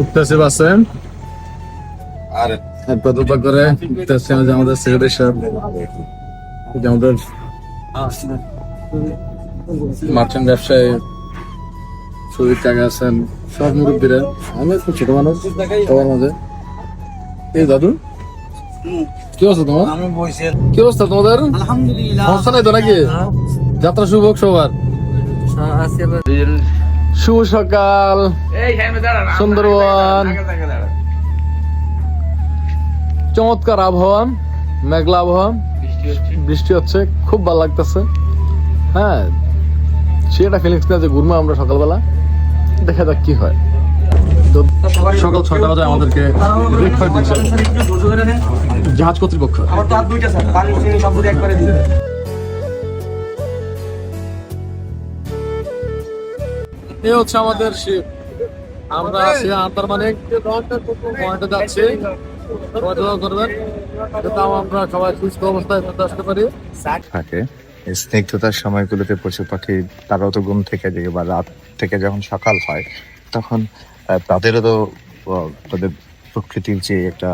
উঠতেছে বাসে আর একবার দুবার করে উঠতেছে যে আমাদের সেক্রেটারি সাহেব। যে আমাদের মার্চেন্ট ব্যবসায়ী শরীর কাকা আছেন সব মুরব্বীরা। আমি একটু ছোট মানুষ সবার মাঝে। এই দাদু কি অবস্থা তোমার? কি অবস্থা তোমাদের? আলহামদুলিল্লাহ। সমস্যা নাই তো নাকি? যাত্রা শুভ হোক সবার। শুভ সকাল। সুন্দরবন। চমৎকার আবহাওয়া মেঘলা আবহাওয়া। বৃষ্টি হচ্ছে। খুব ভালো লাগতেছে। হ্যাঁ সেটা ফিলিংস না যে ঘুরবো আমরা সকালবেলা। দেখা যাক কি হয়। তো সকাল ছয়টা বাজে আমাদেরকে ব্রেকফাস্ট দিচ্ছে। জাহাজ কর্তৃপক্ষ। আমার তো আর দুইটা স্যার পানি সব একবারে দিন এই হচ্ছে আমাদের শিপ আমরা আছি আন্তারমানিক পয়েন্টে যাচ্ছি। করবেন যাতে আমরা সবাই সুস্থ অবস্থায় ফেরত আসতে পারি। থাকে। স্নিগ্ধতার সময়গুলোতে পশু পাখি তারাও তো ঘুম থেকে জেগে বা রাত থেকে যখন সকাল হয় তখন তাদেরও তো তাদের প্রকৃতির যে একটা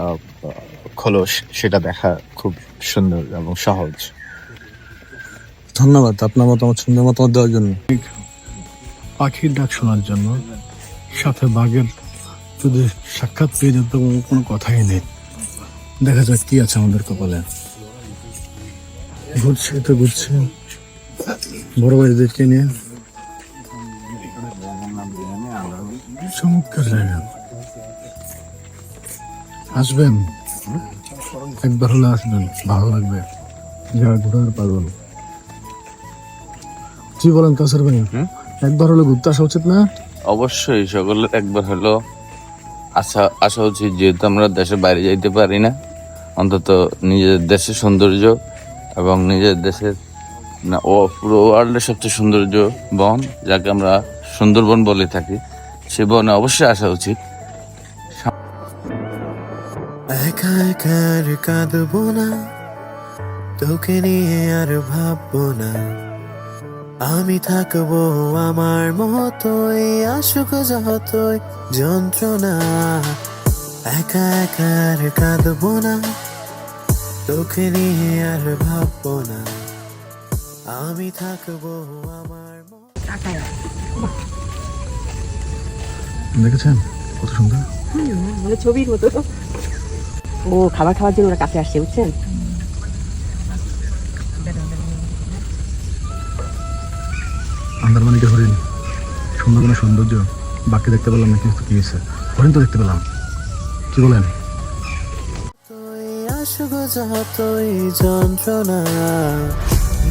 খোলস সেটা দেখা খুব সুন্দর এবং সহজ। ধন্যবাদ আপনার মতামত সুন্দর মতামত দেওয়ার জন্য। পাখির ডাক শোনার জন্য সাথে বাঘের যদি সাক্ষাৎ পেয়ে যেত কোনো কথাই নেই। দেখা যাক কি আছে আমাদের কপালে। ঘুরছে তো ঘুরছে। বড় ভাইদেরকে নিয়ে। চমৎকার জায়গা। আসবেন? একবার হলে আসবেন, ভালো লাগবে। যারা ঘোরার পাগল। কি বলেন, কাসর ভাই? একবার হলো ঘুরতে আসা উচিত না? অবশ্যই সকলের একবার হলো আসা আসা উচিত যেহেতু আমরা দেশের বাইরে যাইতে পারি না। অন্তত নিজের দেশের সৌন্দর্য এবং নিজের দেশের না ও পুরো ওয়ার্ল্ডের সবচেয়ে সৌন্দর্য বন যাকে আমরা সুন্দরবন বলে থাকি সে বনে অবশ্যই আসা উচিত। একা একা আর কাঁদবো না তোকে নিয়ে আর ভাববো না। আমি থাকব আমার মতোই আসুক যতই যন্ত্রণা। একা একা আর কাঁদবো না তোকে নিয়ে আর ভাববো না। আমি থাকব আমার মতো দেখেছেন? কত সুন্দর। মানে ছবির মতো। ও খাবার খাওয়ার জন্য ওরা কাছে আসছে বুঝছেন? আন্দারমানিকে হরিণ সুন্দরবনের সৌন্দর্য বাকি দেখতে পেলাম না, কিন্তু কি হয়েছে? হরিণ তো দেখতে পেলাম। কি বলেন?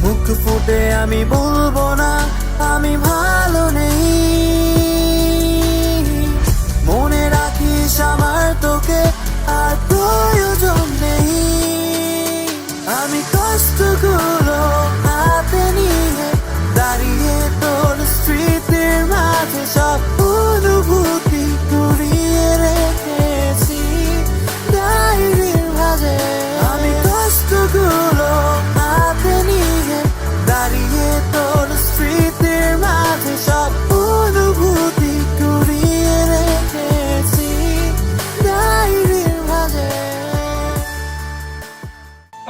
মুখ ফুটে আমি বলব না, আমি ভালো নেই।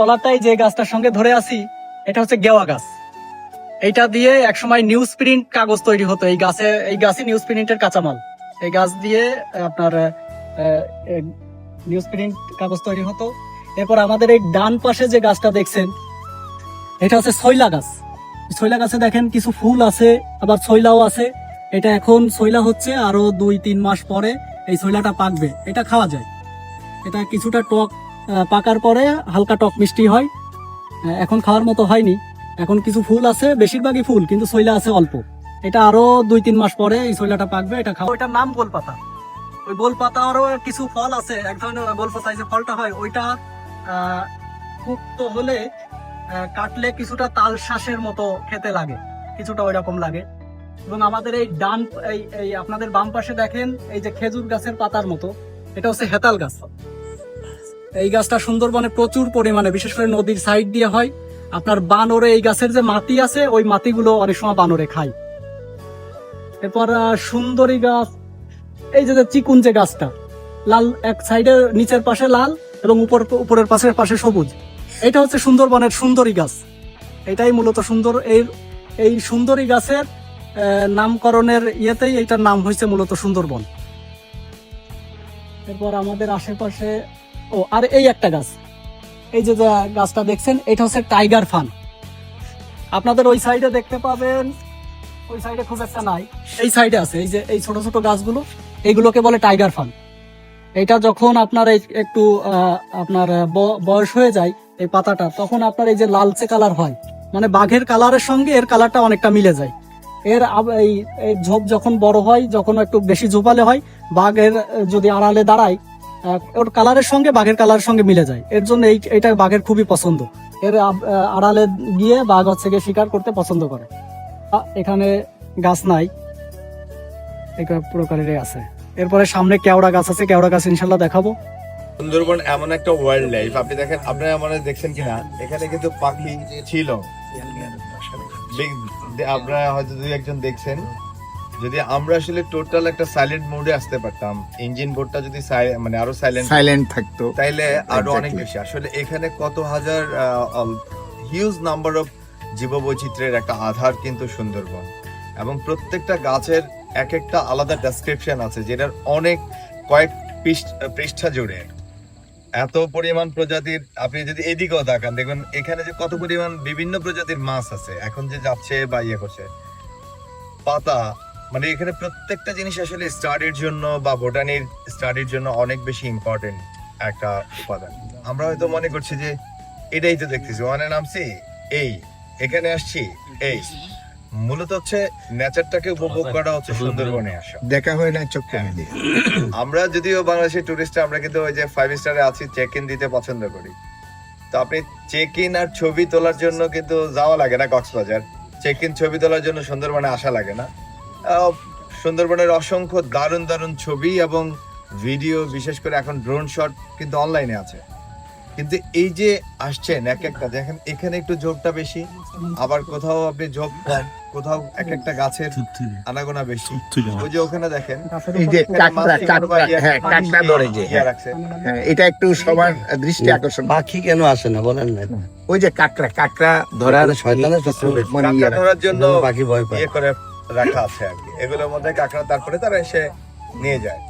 তলাটাই যে গাছটার সঙ্গে ধরে আছি, এটা হচ্ছে গেওয়া গাছ। এইটা দিয়ে একসময় নিউজ প্রিন্ট কাগজ তৈরি হতো। এই গাছে এই গাছে নিউজ প্রিন্টের কাঁচামাল। এই গাছ দিয়ে আপনার নিউজ প্রিন্ট কাগজ তৈরি হতো। এরপর আমাদের এই ডান পাশে যে গাছটা দেখছেন, এটা হচ্ছে ছইলা গাছ। ছইলা গাছে দেখেন কিছু ফুল আছে, আবার ছইলাও আছে। এটা এখন ছইলা হচ্ছে আরও দুই, তিন মাস পরে এই ছইলাটা পাকবে। এটা খাওয়া যায়। এটা কিছুটা টক পাকার পরে হালকা টক মিষ্টি হয়। এখন খাওয়ার মতো হয়নি। এখন কিছু ফুল আছে বেশিরভাগই ফুল কিন্তু ছইলা আছে অল্প। এটা আরও দুই তিন মাস পরে এই ছইলাটা পাকবে এটা খাওয়া ওইটার নাম গোলপাতা। ওই গোলপাতারও কিছু ফল আছে এক ধরনের গোলপাতা যে ফলটা হয় ওইটা আহ, পুক্ত হলে কাটলে কিছুটা তাল শ্বাসের মতো খেতে লাগে কিছুটা ওইরকম লাগে। এবং আমাদের এই ডান এই আপনাদের বাম পাশে দেখেন এই যে খেজুর গাছের পাতার মতো এটা হচ্ছে হেতাল গাছ। এই গাছটা সুন্দরবনে প্রচুর পরিমাণে, বিশেষ করে নদীর সাইড দিয়ে হয়। আপনার বানরে এই গাছের যে মাটি আছে, ওই মাটিগুলো অনেক সময় বানরে খায়। এরপর সুন্দরী গাছ, এই যে চিকুন যে গাছটা, লাল এক সাইডে নিচের পাশে লাল এবং উপর, উপরের পাশের পাশে সবুজ। এটা হচ্ছে সুন্দরবনের সুন্দরী গাছ। এটাই মূলত সুন্দর, এই এই সুন্দরী গাছের নামকরণের ইয়েতেই এটার নাম হয়েছে মূলত সুন্দরবন। এরপর আমাদের আশেপাশে ও, আর এই একটা গাছ। এই যে গাছটা দেখছেন, এটা হচ্ছে টাইগার ফান। আপনাদের ওই সাইডে দেখতে পাবেন, ওই সাইডে খুব একটা নাই। এই সাইডে আছে, এই যে এই ছোট ছোট গাছগুলো, এইগুলোকে বলে টাইগার ফান। এটা যখন আপনার এই একটু আপনার বয়স হয়ে যায়, এই পাতাটা, তখন আপনার এই যে লালচে কালার হয়। মানে বাঘের কালারের সঙ্গে এর কালারটা অনেকটা মিলে যায়। এর এই ঝোপ যখন বড় হয়, যখন একটু বেশি ঝোপালে হয়, বাঘের, যদি আড়ালে দাঁড়ায় ওর কালারের সঙ্গে বাঘের কালারের সঙ্গে মিলে যায়। এর জন্য এই এটা বাঘের খুবই পছন্দ। এর আড়ালে গিয়ে বাঘ হচ্ছে গিয়ে শিকার করতে পছন্দ করে। এখানে গাছ নাই। এই প্রকারেরই আছে। এরপরে সামনে কেওড়া গাছ আছে। কেওড়া গাছ ইনশাল্লাহ দেখাবো। সুন্দরবন এমন একটা ওয়াইল্ড লাইফ আপনি দেখেন আপনারা মনে দেখছেন কিনা? এখানে কিন্তু পাখি ছিল। আপনারা হয়তো দুই একজন দেখছেন। যদি আমরা আসলে টোটাল একটা সাইলেন্ট মোডে আসতে পারতাম ইঞ্জিন বোর্ডটা যদি মানে আরও সাইলেন্ট সাইলেন্ট থাকতো। তাইলে আরও অনেক বেশি। আসলে এখানে কত হাজার হিউজ নাম্বার অফ জীববৈচিত্র্যের একটা আধার কিন্তু সুন্দরবন। এবং প্রত্যেকটা গাছের এক একটা আলাদা ডেসক্রিপশন আছে যেটার অনেক কয়েক পৃষ্ঠা জুড়ে। এত পরিমাণ প্রজাতির আপনি যদি এদিকেও তাকান দেখবেন এখানে যে কত পরিমাণ বিভিন্ন প্রজাতির মাছ আছে এখন যে যাচ্ছে বা ইয়ে করছে পাতা মানে এখানে প্রত্যেকটা জিনিস আসলে স্টাডির জন্য বা বোটানির স্টাডির জন্য অনেক বেশি ইম্পর্টেন্ট একটা উপাদান। আমরা হয়তো মনে করছি যে এটাই তো দেখতেছি। ওখানে নামছি এই এখানে আসছি এই। মূলত হচ্ছে নেচারটাকে উপভোগ করা হচ্ছে সুন্দরবনে আসা। দেখা হয় না চোখ দিয়ে আমরা যদিও বাংলাদেশের টুরিস্ট আমরা কিন্তু ওই যে ফাইভ স্টারে আছি চেক ইন দিতে পছন্দ করি। তো আপনি চেক ইন আর ছবি তোলার জন্য কিন্তু যাওয়া লাগে না কক্সবাজার। চেক ইন ছবি তোলার জন্য সুন্দরবনে আসা লাগে না। সুন্দরবনের অসংখ্য দারুণ দারুণ ছবি এবং ভিডিও বিশেষ করে এখন ড্রোন শট কিন্তু অনলাইনে আছে। কিন্তু এই যে আসছেন এক একটা দেখেন এখানে একটু ঝোপটা বেশি আবার কোথাও আপনি ঝোপ কম কোথাও এক একটা গাছের আনাগোনা বেশি। ওই যে ওখানে দেখেন এই যে কাকড়া কাকড়া হ্যাঁ কাকড়া ধরে যে ইয়ে হ্যাঁ, এটা একটু সবার দৃষ্টি আকর্ষণ। পাখি কেন আসে না বলেন না ওই যে কাকড়া কাকড়া ধরার শয়তানের মানে ইয়ে ধরার জন্য পাখি ভয় পায়। ইয়ে করে রাখা আছে আর কি। এগুলোর মধ্যে কাঁকড়া তারপরে তারা এসে নিয়ে যায়।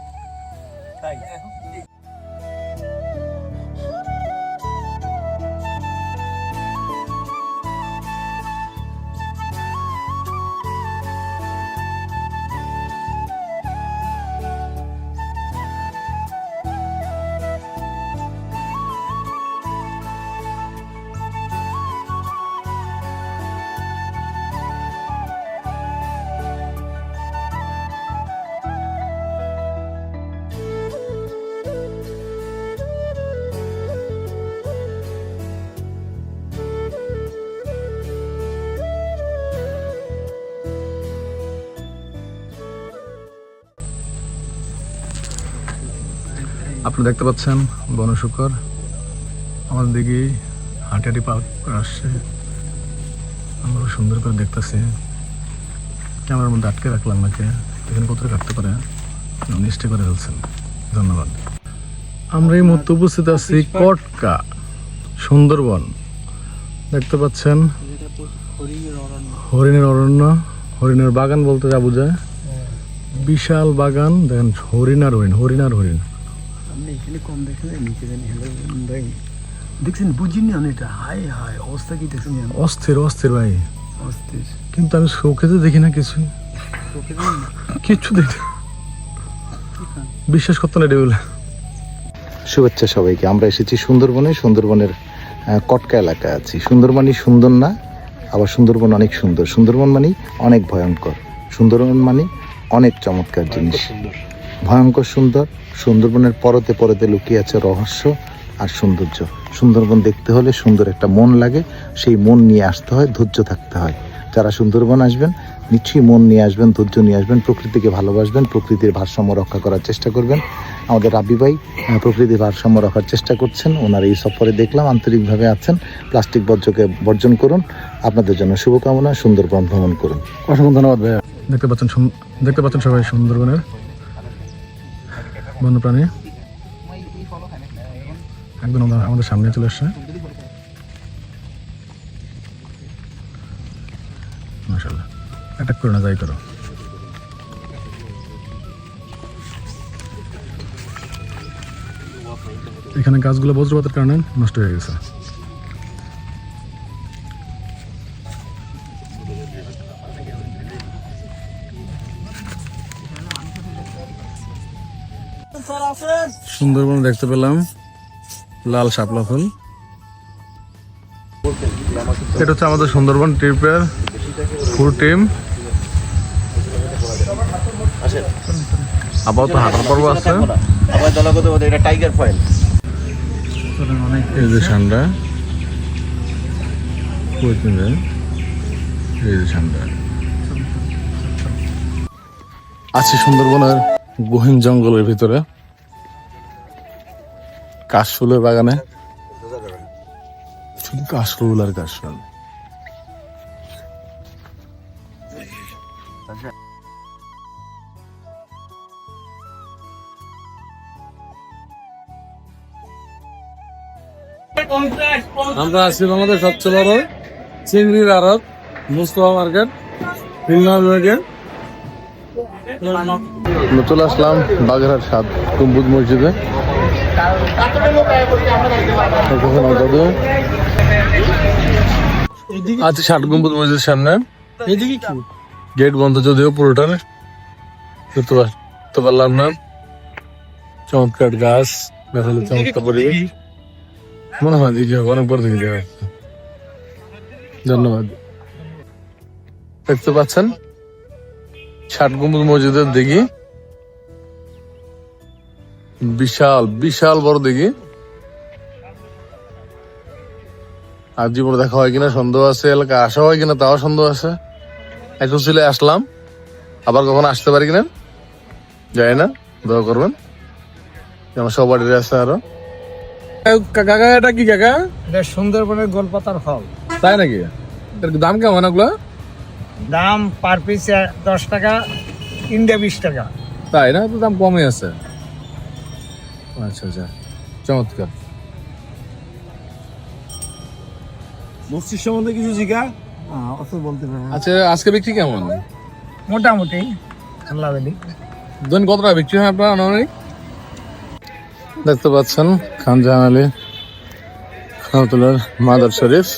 আপনি দেখতে পাচ্ছেন, বনশুকর। আমাদের দিকে হাঁটি পার্ক আসছে। আমরা সুন্দর করে দেখতেছি। ক্যামেরার মধ্যে আটকে রাখলাম নাকি? এখানে কত কাটতে পারে? নিশ্চয় করে ফেলছেন। ধন্যবাদ। আমরা এই মুহূর্তে উপস্থিত আছি কটকা, সুন্দরবন। দেখতে পাচ্ছেন, হরিণের অরণ্য। হরিণের বাগান বলতে যা বোঝায়। বিশাল বাগান, দেখেন, হরিণ আর হরিণ হরিণ আর হরিণ। দেখছেন বুঝিনি আমি এটা। হাই হাই অবস্থা কি দেখছেন অস্থির অস্থির ভাই। অস্থির। কিন্তু আমি দেখি না কিছুই। কিচ্ছু দেখি বিশ্বাস করতে না ডেবিল। শুভেচ্ছা সবাইকে। আমরা এসেছি সুন্দরবনে সুন্দরবনের কটকা এলাকায় আছি। সুন্দরবনই সুন্দর না আবার সুন্দরবন অনেক সুন্দর। সুন্দরবন মানে অনেক ভয়ঙ্কর। সুন্দরবন মানে অনেক চমৎকার জিনিস। ভয়ঙ্কর সুন্দর, সুন্দরবনের পরতে পরতে লুকিয়ে আছে রহস্য আর সৌন্দর্য। সুন্দরবন দেখতে হলে সুন্দর একটা মন লাগে, সেই মন নিয়ে আসতে হয়, ধৈর্য থাকতে হয়। যারা সুন্দরবন আসবেন, নিশ্চয়ই মন নিয়ে আসবেন, ধৈর্য নিয়ে আসবেন, প্রকৃতিকে ভালোবাসবেন, প্রকৃতির ভারসাম্য রক্ষা করার চেষ্টা করবেন। আমাদের রাবি ভাই প্রকৃতির ভারসাম্য রাখার চেষ্টা করছেন, ওনার এই সফরে দেখলাম, আন্তরিকভাবে আছেন। প্লাস্টিক বর্জ্যকে বর্জন করুন, আপনাদের জন্য শুভকামনা, সুন্দরবন ভ্রমণ করুন। অসংখ্য ধন্যবাদ ভাইয়া। দেখতে পাচ্ছেন দেখতে পাচ্ছেন সবাই সুন্দরবনের। বন্যপ্রাণী। একদম আমাদের- সামনে চলে আসছে। অ্যাটাক করে না, যাই করো। এখানে গাছগুলো বজ্রপাতের কারণে নষ্ট হয়ে গেছে। সুন্দরবন দেখতে পেলাম। লাল শাপলা ফুল। এটা হচ্ছে আমাদের সুন্দরবন ট্রিপের ফুল টিম। আপাতত হাঁটার পর্ব আছে। এই যে কিনবে? এই যে সান্ডা। আছি সুন্দরবনের গহীন জঙ্গলের ভিতরে। কাশফুলের বাগানে? শুধু কাশফুল আর কাশফুল। আমরা আছি আমাদের সবচেয়ে বড় চিংড়ির আড়ত মুস্তফা মার্কেট ফিল্নার মার্কেট। চলে আসলাম বাগেরহাট সাত গম্বুজ মসজিদে। দাদু ষাট গম্বুজ মসজিদের সামনে। এদিকে কি? গেট বন্ধ যদিও পুরোটার। পার- পারলাম না। চমৎকার গাছ আসলে চমৎকার পরিবেশ। মনে হয় দিকে অনেক বড় দিকে যাবে ধন্যবাদ। দেখতে পাচ্ছেন? ষাট গম্বুজ মসজিদের দিঘি। বিশাল বিশাল বড় দিঘি আর জীবনে দেখা হয় কিনা সন্দেহ আছে এলাকা আসা হয় কিনা তাও সন্দেহ আছে। এখন ছিল আসলাম। আবার কখন আসতে পারি কিনা? যাই না দোয়া করবেন। আমার সবার আছে আরও। কাকা এটা কি কাকা? এটা সুন্দরবনের গোলপাতার ফল। তাই নাকি? এর দাম কেমন ওগুলো দাম পার পিস দশ টাকা ইন্ডিয়া বিশ টাকা। তাই না? তো দাম কমই আছে। আচ্ছা আচ্ছা। চমৎকার। মসজিদ সম্বন্ধে কিছু জিজ্ঞা অত বলতে পারব আচ্ছা আজকে বিক্রি কেমন? মোটামুটি আল্লাহ বলি। দিন কত বিক্রি হয় আপনার আনুমানিক? দেখতে পাচ্ছেন খান জাহান আলী খানতুলার মাদার শরীফ।